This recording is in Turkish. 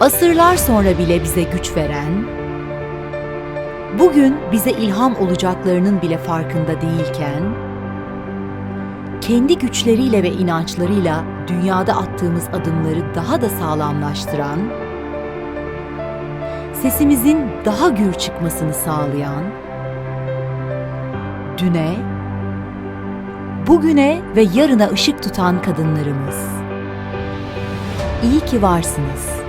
asırlar sonra bile bize güç veren, bugün bize ilham olacaklarının bile farkında değilken, kendi güçleriyle ve inançlarıyla dünyada attığımız adımları daha da sağlamlaştıran, sesimizin daha gür çıkmasını sağlayan, düne, bugüne ve yarına ışık tutan kadınlarımız. İyi ki varsınız.